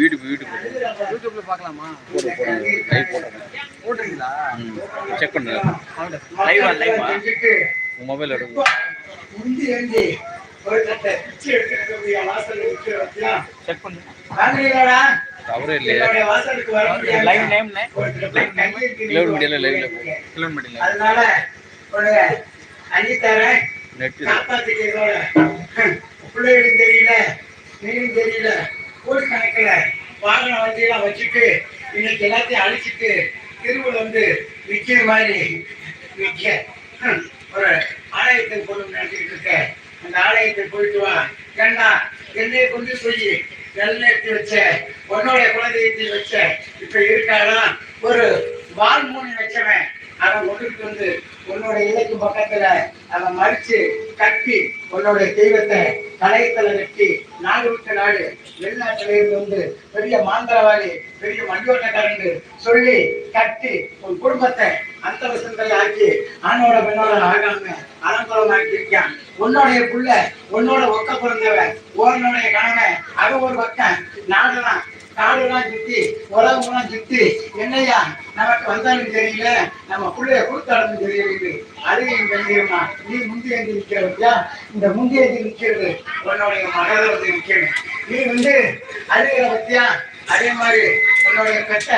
வீட்டுக்கு வீட்டுக்கு யூடியூப்ல பார்க்கலாமா? போடு போடு லைவ் போடுறேன் போட்டுருங்களா செக் பண்ணுங்க. லைவா லைவா உங்க மொபைல் எடுங்க? செக் பண்ணு வாங்குறீங்களாடா? தவறே இல்லையா. லைவ் நேம் கண்ணீர் கிண்டி கிலோமீட்டர் மீடியால லைவ்ல இருக்கு. கிலோமீட்டர் அதனால அள்ளி தரேன் நெட் பிள்ளைகளும் தெரியல நீயும் தெரியல. கோடிக்கணக்கில் வாகன வண்டியெல்லாம் வச்சுட்டு இன்னைக்கு எல்லாத்தையும் அழிச்சிட்டு திருவள்ளுவர் வந்து விற்கிற மாதிரி விற்க ஒரு ஆலயத்துக்கு போகணும்னு நினைச்சிட்டு இருக்க. அந்த ஆலயத்துக்கு போயிட்டு வா. ஏன்னா என்னைய கொண்டு சொல்லி நெல் எடுத்து வச்ச. உன்னோட குலதெய்வத்தை வச்ச. இப்ப இருக்கானா? ஒரு வால்மூனி வச்சவன். அவன் கொண்டுட்டு வந்து உன்னோட இலைக்கு பக்கத்துல அவன் மறிச்சு கட்டி உன்னோட தெய்வத்தை கலையத்துல வெட்டி நாடு விட்டு நாடு வெளிநாட்டுல இருந்து வந்து பெரிய மாந்திரவாதி பெரிய மண்டியோட்டக்காரன் சொல்லி கட்டி உன் குடும்பத்தை அந்த வசந்தல ஆக்கி ஆணோட பெண்ணோட ஆகாம அலங்குலம் இருக்கான். உன்னுடைய புள்ள உன்னோட ஒக்க பிறந்தவன் ஓரனுடைய கணவன் அது ஒரு பக்கம் நாடுதான் காடுலாம் சுத்தி உலகம்லாம் சுத்தி என்னையா? நமக்கு வந்தாலும் தெரியல. நம்ம பிள்ளைய கொடுத்தாலும் தெரியல அதையும் தெரியுமா நீ முந்தி எழுதி நிற்கிறா இந்த முந்தி எழுதி நிற்கிறது உன்னுடைய மகளை வந்து நிற்கணும் நீ வந்து அழுகிற பத்தியா? அதே மாதிரி உன்னுடைய கட்ட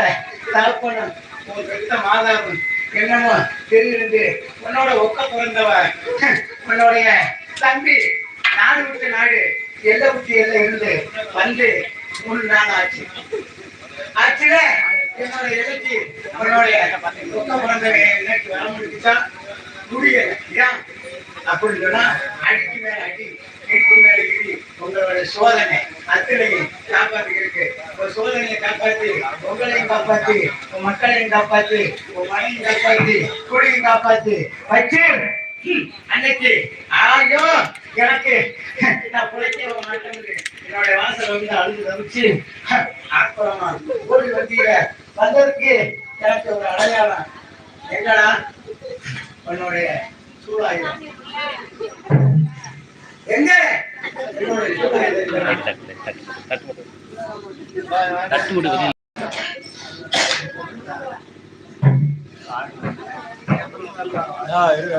தகப்பனும் உன் பெத்த மாதாவும் என்னமோ தெரியுது உன்னோட ஒக்க பிறந்தவ உன்னுடைய தம்பி நாடு விட்டு நாடு எல்லை விட்டு எல்லை இருந்து வந்து மூணு நாள் ஆச்சு. ஆச்சுல? என்னோட எழுச்சி எனக்கு வர முடிச்சுச்சா முடியல. ஏன்? அப்படின்னு சொன்னா அடிக்கு மேல அடி இடிக்கு மேல இடி உங்களோட சோதனை. அத்தனையும் காப்பாத்திருக்கு ஒரு சோதனையை காப்பாத்தி உங்களையும் காப்பாத்தி உன் மக்களையும் காப்பாத்தி உன் மனையும் காப்பாத்தி குடியும் காப்பாத்தி. வச்சு அன்னைக்கு ஆயோ எனக்கு நான் பிழைக்க மாட்டேன் என்னுடைய வாசல் வந்து அழுது தவிச்சு ஆக்குறமா ஓடி வந்தீங்க வந்ததுக்கு எனக்கு ஒரு அடையாளம். என்னடா? உன்னுடைய சூழாயுதம். எங்க என்னுடைய சூழாயுதம். ஆ இருக்கு